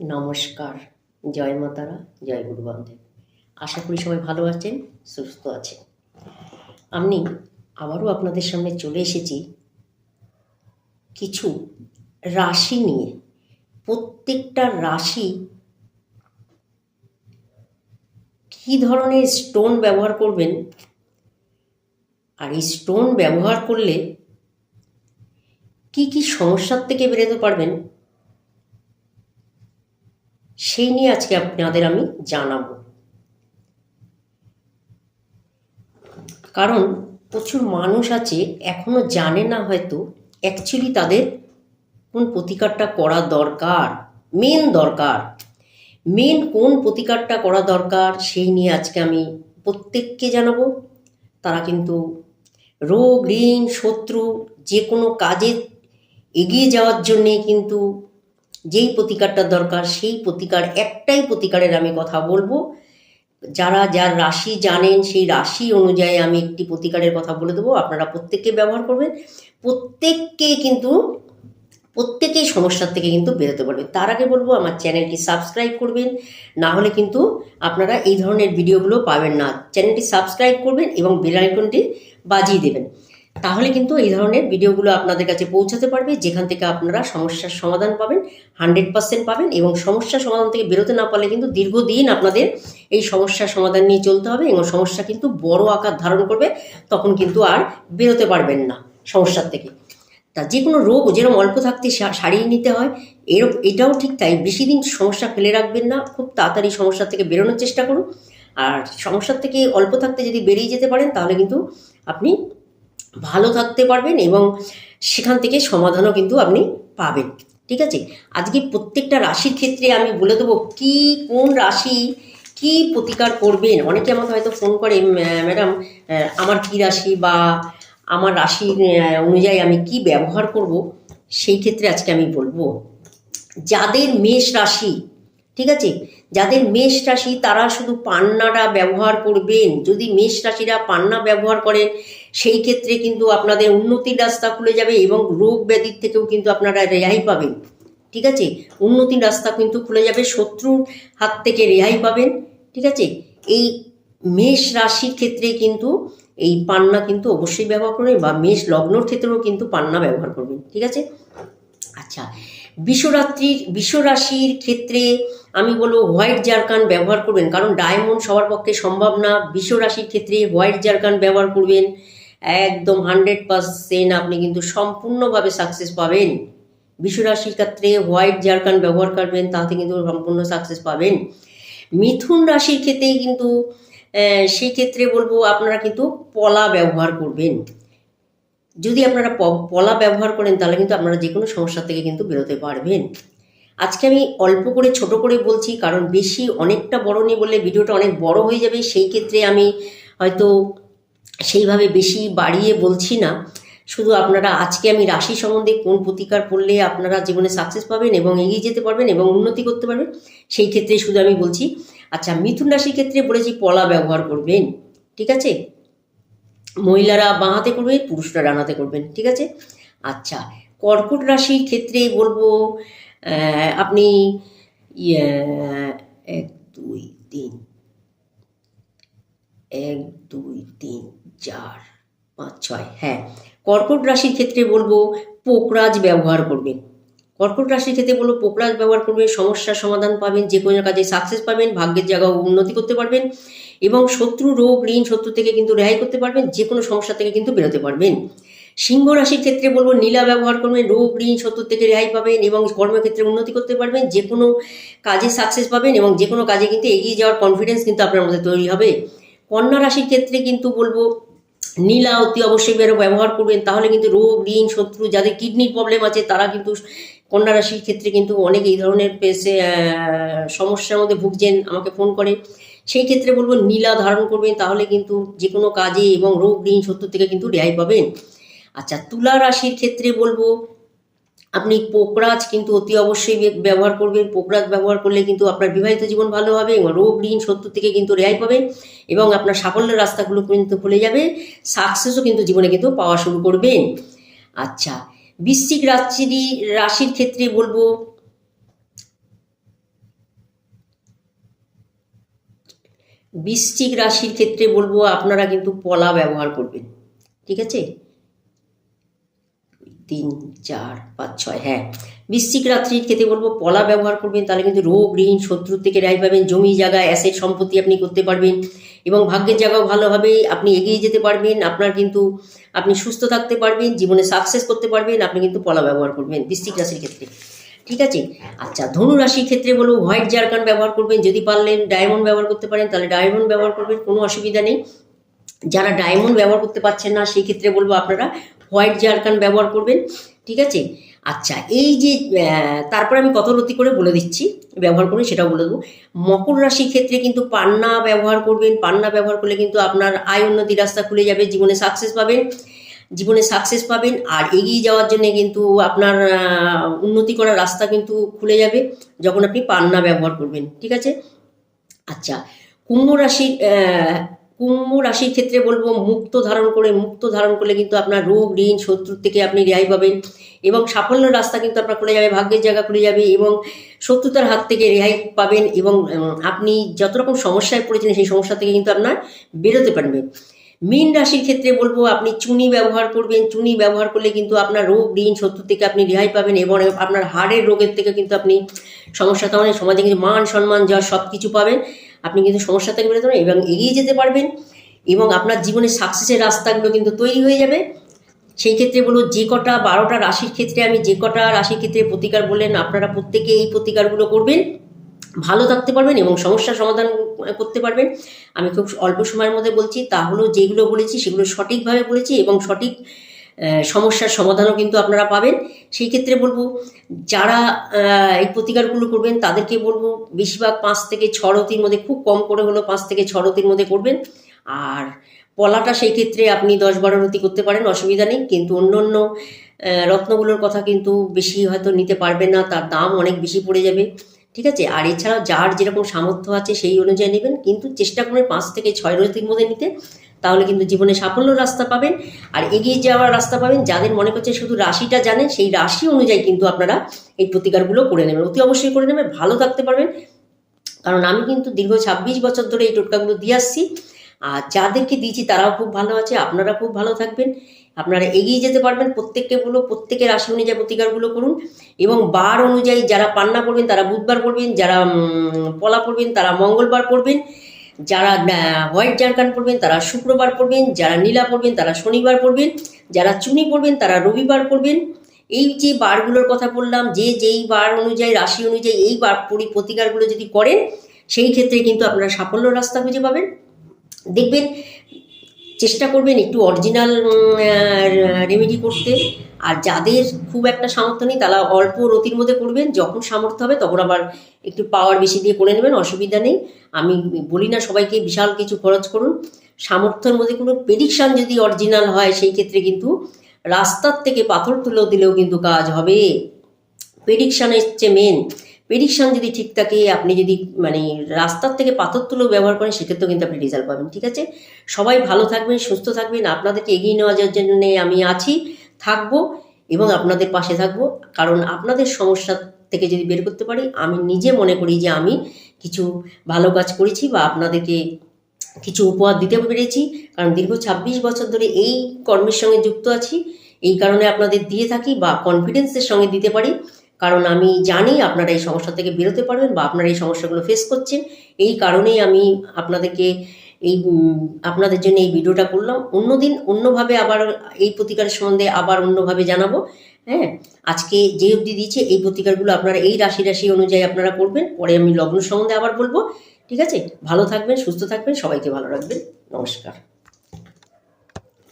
নমস্কার, জয় মাতারা জয় গুরু বান্ধব আশা করি সবাই ভালো আছেন, সুস্থ আছেন। আমি আবারও আপনাদের সামনে চলে এসেছি কিছু রাশি নিয়ে। প্রত্যেকটা রাশি কী ধরনের স্টোন ব্যবহার করবেন? আর এই স্টোন ব্যবহার করলে কি কি সমস্যার থেকে বেরোতে পারবেন? সেই নিয়ে আজকে আপনাদের আমি জানাব। কারণ প্রচুর মানুষ আছে, এখনও জানে না হয়তো অ্যাকচুয়ালি তাদের কোন প্রতিকারটা করা দরকার মেন দরকার। মেন কোন প্রতিকারটা করা দরকার, সেই নিয়ে আজকে আমি প্রত্যেককে জানাব। তারা কিন্তু রোগ, ঋণ, শত্রু যে কোনো কাজে এগিয়ে যাওয়ার জন্যে কিন্তু যেই প্রতিকারটা দরকার, সেই প্রতিকার, একটাই প্রতিকারের আমি কথা বলব। যারা, যার রাশি জানেন, সেই রাশি অনুযায়ী আমি একটি প্রতিকারের কথা বলে দেবো। আপনারা প্রত্যেককে ব্যবহার করবেন। প্রত্যেককে কিন্তু, প্রত্যেকেই সমস্যার থেকে কিন্তু বেরোতে পারবেন তার আগে বলব, আমার চ্যানেলটি সাবস্ক্রাইব করবেন। না হলে কিন্তু আপনারা এই ধরনের ভিডিওগুলো পাবেন না। চ্যানেলটি সাবস্ক্রাইব করবেন এবং বেল আইকনটি বাজিয়ে দেবেন। তাহলে কিন্তু এই ধরনের ভিডিওগুলো আপনাদের কাছে পৌঁছাতে পারবে, যেখান থেকে আপনারা সমস্যার সমাধান পাবেন, হান্ড্রেড পার্সেন্ট পাবেন এবং সমস্যার সমাধান থেকে বেরোতে না পারলে কিন্তু দীর্ঘদিন আপনাদের এই সমস্যার সমাধান নিয়ে চলতে হবে এবং সমস্যা কিন্তু বড় আকার ধারণ করবে, তখন কিন্তু আর বেরোতে পারবেন না সমস্যার থেকে। তা যে কোনো রোগ, যেরকম অল্প থাকতে সারিয়ে নিতে হয় এর এটাও ঠিক তাই, বেশি দিন সমস্যা ফেলে রাখবেন না, খুব তাড়াতাড়ি সমস্যা থেকে বেরোনোর চেষ্টা করুন। আর সমস্যার থেকে অল্প থাকতে যদি বেরিয়ে যেতে পারেন, তাহলে কিন্তু আপনি ভালো থাকতে পারবেন এবং সেখান থেকে সমাধানও কিন্তু আপনি পাবেন। ঠিক আছে? আজকে প্রত্যেকটা রাশির ক্ষেত্রে আমি বলে দেবো কি কোন রাশি কি প্রতিকার করবেন? অনেকে আমাকে হয়তো ফোন করে ম্যাডাম আমার কি রাশি বা আমার আহ, অনুযায়ী আমি কি ব্যবহার করব? সেই ক্ষেত্রে আজকে আমি বলব যাদের মেষ রাশি ঠিক আছে? যাদের মেষ রাশি, তারা শুধু পান্নাটা ব্যবহার করবেন। যদি মেষ রাশিরা পান্না ব্যবহার করেন সেই ক্ষেত্রে কিন্তু আপনাদের উন্নতির রাস্তা খুলে যাবে এবং রোগ ব্যাধির থেকেও কিন্তু আপনারা রেহাই পাবেন। ঠিক আছে? উন্নতির রাস্তা কিন্তু খুলে যাবে, শত্রুর হাত থেকে রেহাই পাবেন। ঠিক আছে? এই মেষ রাশির ক্ষেত্রে কিন্তু এই পান্না কিন্তু অবশ্যই ব্যবহার করবেন বা মেষ লগ্নর ক্ষেত্রেও কিন্তু পান্না ব্যবহার করবেন। ঠিক আছে? আচ্ছা বিশ্বরাত্রির বিশ্বরাশির ক্ষেত্রে আমি বলব হোয়াইট জারকান ব্যবহার করবেন। কারণ ডায়মন্ড সবার পক্ষে সম্ভব না। বিশ্বরাশির ক্ষেত্রে হোয়াইট জারকান ব্যবহার করবেন। একদম হান্ড্রেড পারসেন্ট আপনি কিন্তু সম্পূর্ণভাবে সাকসেস পাবেন। বিশ্বরাশির ক্ষেত্রে হোয়াইট জারকান ব্যবহার করবেন তাতে কিন্তু সম্পূর্ণ সাকসেস পাবেন। মিথুন রাশির ক্ষেত্রে কিন্তু আহ, সেই ক্ষেত্রে বলব আপনারা কিন্তু পলা ব্যবহার করবেন। যদি আপনারা পলা ব্যবহার করেন, তাহলে কিন্তু আপনারা যে কোনো সমস্যা থেকে কিন্তু বেরোতে পারবেন। আজকে আমি অল্প করে, ছোট করে বলছি, কারণ বেশি অনেকটা বড় নেই বললে ভিডিওটা অনেক বড় হয়ে যাবে। সেই ক্ষেত্রে আমি হয়তো সেইভাবে বেশি বাড়িয়ে বলছি না। শুধু আপনারা, আজকে আমি রাশি সম্বন্ধে কোন প্রতিকার পড়লে আপনারা জীবনে সাকসেস পাবেন এবং এগিয়ে যেতে পারবেন এবং উন্নতি করতে পারবেন, সেই ক্ষেত্রে শুধু আমি বলছি আচ্ছা মিথুন রাশির ক্ষেত্রে বলেছি পলা ব্যবহার করবেন, ঠিক আছে? মহিলারা বাঁ হাতে করবেন, পুরুষরা ডান হাতে করবেন, ঠিক আছে? আচ্ছা কর্কট রাশির ক্ষেত্রে বলব আপনি এক, দুই, তিন, এক, দুই, তিন, চার, পাঁচ, ছয় হ্যাঁ কর্কট রাশির ক্ষেত্রে বলব, পোকরাজ ব্যবহার করবেন। কর্কট রাশির ক্ষেত্রে বলব পোকরাজ ব্যবহার করবেন সমস্যার সমাধান পাবেন, যে কোনো কাজে সাকসেস পাবেন, ভাগ্যের জায়গা উন্নতি করতে পারবেন এবং শত্রু, রোগ, ঋণ, শত্রু থেকে কিন্তু রেহাই করতে পারবেন, যে কোনো সমস্যা থেকে কিন্তু বেরোতে পারবেন। সিংহ রাশির ক্ষেত্রে বলব, নীলা ব্যবহার করবেন রোগ, ঋণ, শত্রু থেকে রেহাই পাবেন এবং কর্মক্ষেত্রে উন্নতি করতে পারবেন, যে কোনো কাজে সাকসেস পাবেন এবং যে কোনো কাজে কিন্তু এগিয়ে যাওয়ার কনফিডেন্স কিন্তু আপনার মধ্যে তৈরি হবে। কন্যা রাশির ক্ষেত্রে কিন্তু বলব, নীলা অতি অবশ্যই ব্যবহার করবেন, তাহলে কিন্তু রোগ, ঋণ, শত্রু, যাদের কিডনির প্রবলেম আছে, তারা কিন্তু কন্যা রাশির ক্ষেত্রে কিন্তু অনেক এই ধরনের পেশে সমস্যার মধ্যে ভুগছেন, আমাকে ফোন করে। সেই ক্ষেত্রে বলব, নীলা ধারণ করবেন, তাহলে কিন্তু যে কোনো কাজে এবং রোগ ঋণ শত্রু থেকে কিন্তু রেহাই পাবেন। আচ্ছা তুলা রাশির ক্ষেত্রে বলব, আপনি পোকরাজ কিন্তু অতি অবশ্যই ব্যবহার করবেন। পোকরাজ ব্যবহার করলে কিন্তু আপনার বিবাহিত জীবন ভালো হবে এবং রোগ ঋণ শত্রু থেকে কিন্তু রেহাই পাবেন এবং আপনার সাফল্যের রাস্তাগুলো কিন্তু খুলে যাবে। সাকসেসও কিন্তু জীবনে কিন্তু পাওয়া শুরু করবেন। আচ্ছা বৃশ্চিক রাশি রাশির ক্ষেত্রে বলব, বৃশ্চিক রাশির ক্ষেত্রে বলব, আপনারা কিন্তু পলা ব্যবহার করবেন। ঠিক আছে? তিন, চার, পাঁচ, ছয় হ্যাঁ। বৃশ্চিক রাত্রির ক্ষেত্রে বলব, পলা ব্যবহার করবেন, তাহলে কিন্তু রোগ, ঋণ শত্রু থেকে রায় পাবেন, জমি, জায়গা, অ্যাসেট সম্পত্তি আপনি করতে পারবেন। এবং ভাগ্যের জায়গাও ভালো হবে আপনি এগিয়ে যেতে পারবেন, আপনার কিন্তু আপনি সুস্থ থাকতে পারবেন, জীবনে সাকসেস করতে পারবেন, আপনি কিন্তু পলা ব্যবহার করবেন বৃশ্চিক রাশির ক্ষেত্রে। ঠিক আছে? আচ্ছা ধনু রাশির ক্ষেত্রে বলব হোয়াইট জারকান ব্যবহার করবেন, যদি পারলেন ডায়মন্ড ব্যবহার করতে পারেন, তাহলে ডায়মন্ড ব্যবহার করবেন, কোনো অসুবিধা নেই। যারা ডায়মন্ড ব্যবহার করতে পারছেন না, সেই ক্ষেত্রে বলব আপনারা, হোয়াইট জারকান ব্যবহার করবেন। ঠিক আছে? আচ্ছা এই যে তারপরে আমি কত রতি করে বলে দিচ্ছি, ব্যবহার করে সেটাও বলে দেবো। মকর রাশির ক্ষেত্রে কিন্তু পান্না ব্যবহার করবেন, পান্না ব্যবহার করলে কিন্তু আপনার আয় উন্নতি রাস্তা খুলে যাবে, জীবনে সাকসেস পাবেন, জীবনে সাকসেস পাবেন, আর এগিয়ে যাওয়ার জন্য কিন্তু আপনার উন্নতি করার রাস্তা কিন্তু খুলে যাবে যখন আপনি পান্না ব্যবহার করবেন, ঠিক আছে? আচ্ছা কুম্ভ রাশির কুম্ভ রাশির ক্ষেত্রে বলব, মুক্ত ধারণ করে, মুক্ত ধারণ করলে কিন্তু আপনার রোগ, ঋণ, শত্রুর থেকে আপনি রেহাই পাবেন এবং সাফল্য রাস্তা কিন্তু আপনার খুলে যাবে, ভাগ্যের জায়গা খুলে যাবে এবং শত্রুতার হাত থেকে রেহাই পাবেন এবং আপনি যত রকম সমস্যায় পড়েছেন, সেই সমস্যা থেকে কিন্তু আপনার বেরোতে পারবেন মীন রাশির ক্ষেত্রে বলব, আপনি চুনি ব্যবহার করবেন। চুনি ব্যবহার করলে কিন্তু আপনার রোগ, ঋণ শত্রু থেকে আপনি রেহাই পাবেন এবং আপনার হাড়ের রোগের থেকে কিন্তু আপনি সমস্যা তো মানে সমাজে কিন্তু মান সম্মান যা সব কিছু পাবেন। আপনি কিন্তু সমস্যা থেকে বেরোতে পারবেন এবং এগিয়ে যেতে পারবেন এবং আপনার জীবনে সাকসেসের রাস্তাগুলো কিন্তু তৈরি হয়ে যাবে। সেই ক্ষেত্রে বলব, যে কটা বারোটা রাশির ক্ষেত্রে আমি, যে কটা রাশির ক্ষেত্রে প্রতিকার বললেন, আপনারা প্রত্যেকে এই প্রতিকারগুলো করবেন। ভালো থাকতে পারবেন এবং সমস্যার সমাধান করতে পারবেন। আমি খুব অল্প সময়ের মধ্যে বলছি তাহলে যেগুলো বলেছি সেগুলো সঠিকভাবে বলেছি এবং সঠিক সমস্যার সমাধানও কিন্তু আপনারা পাবেন। সেই ক্ষেত্রে বলব, যারা এই প্রতিকারগুলো করবেন তাদেরকে বলব, বেশিরভাগ পাঁচ থেকে ছ রতির মধ্যে, খুব কম করে হলো পাঁচ থেকে ছ রতির মধ্যে করবেন। আর পলাটা সেই ক্ষেত্রে আপনি দশ বারো রতি করতে পারেন, অসুবিধা নেই। কিন্তু অন্য অন্য রত্নগুলোর কথা কিন্তু বেশি হয়তো নিতে পারবেন না, তার দাম অনেক বেশি পড়ে যাবে। ঠিক আছে? আর এছাড়াও যার যেরকম সামর্থ্য আছে সেই অনুযায়ী নেবেন। কিন্তু চেষ্টা করবেন পাঁচ থেকে ছয় রতির মধ্যে নিতে। তাহলে কিন্তু জীবনে সাফল্য রাস্তা পাবেন। আর এগিয়ে যাওয়ার রাস্তা পাবেন। যাদের মনে করছে শুধু রাশিটা জানেন, সেই রাশি অনুযায়ী কিন্তু আপনারা এই প্রতিকারগুলো করে নেবেন। অতি অবশ্যই করে নেবেন, ভালো থাকতে পারবেন। কারণ আমি কিন্তু দীর্ঘ ছাব্বিশ বছর ধরে এই টোটকাগুলো দিয়ে আসছি। আর যাদেরকে দিয়েছি তারাও খুব ভালো আছে, আপনারা খুব ভালো থাকবেন। আপনারা এগিয়ে যেতে পারবেন, প্রত্যেককে বলো, প্রত্যেকের রাশি অনুযায়ী প্রতিকারগুলো করুন এবং বার অনুযায়ী যারা পান্না পড়বেন, তারা বুধবার পড়বেন, যারা পলা পড়বেন, তারা মঙ্গলবার পড়বেন, যারা হোয়াইট জারকান পড়বেন, তারা শুক্রবার পড়বেন, যারা নীলা পড়বেন, তারা শনিবার পড়বেন, যারা চুনি পড়বেন, তারা রবিবার পড়বেন। এই যে বারগুলোর কথা বললাম, যে যেই বার অনুযায়ী, রাশি অনুযায়ী এই বার পরি প্রতিকারগুলো যদি করেন, সেই ক্ষেত্রে কিন্তু আপনারা সাফল্য রাস্তা খুঁজে পাবেন। দেখবেন, চেষ্টা করবেন একটু অরিজিনাল রেমেডি করতে। আর যাদের খুব একটা সামর্থ্য নেই, তারা অল্প রতির মধ্যে করবেন। যখন সামর্থ্য হবে, তখন আবার একটু পাওয়ার বেশি দিয়ে করে নেবেন, অসুবিধা নেই। আমি বলি না সবাইকে, বিশাল কিছু খরচ করুন। সামর্থ্যের মধ্যে কোনো প্রেডিকশান যদি অরিজিনাল হয়, সেই ক্ষেত্রে কিন্তু রাস্তার থেকে পাথর তুলেও দিলেও কিন্তু কাজ হবে। প্রেডিকশান এসছে মেন প্রেডিকশান যদি ঠিক থাকে, আপনি যদি মানে রাস্তার থেকে পাথর তুলো ব্যবহার করেন, সেক্ষেত্রেও কিন্তু আপনি রেজাল্ট পাবেন, ঠিক আছে? সবাই ভালো থাকবেন, সুস্থ থাকবেন, আপনাদেরকে এগিয়ে নেওয়ার জন্য আমি আছি, থাকব এবং আপনাদের পাশে থাকব। কারণ আপনাদের সমস্যা থেকে যদি বের করতে পারি, আমি নিজে মনে করি যে আমি কিছু ভালো কাজ করেছি বা আপনাদেরকে কিছু উপহার দিতে পেরেছি। কারণ দীর্ঘ ছাব্বিশ বছর ধরে এই কর্মের সঙ্গে যুক্ত আছি। এই কারণে আপনাদের দিয়ে থাকি বা কনফিডেন্সের সঙ্গে দিতে পারি। কারণ আমি জানি আপনারা এই সমস্যা থেকে বেরোতে পারবেন বা আপনারা এই সমস্যাগুলো ফেস করছেন। এই কারণেই আমি আপনাদেরকে এই আপনাদের জন্য এই ভিডিওটা করলাম। অন্যদিন অন্যভাবে আবার এই প্রতিকারের সম্বন্ধে আবার অন্যভাবে জানাব। হ্যাঁ আজকে যে অবধি দিয়েছে, এই প্রতিকারগুলো আপনারা এই রাশি রাশি অনুযায়ী আপনারা করবেন। পরে আমি লগ্ন সম্বন্ধে আবার বলব। ঠিক আছে? ভালো থাকবেন, সুস্থ থাকবেন, সবাইকে ভালো রাখবেন। নমস্কার।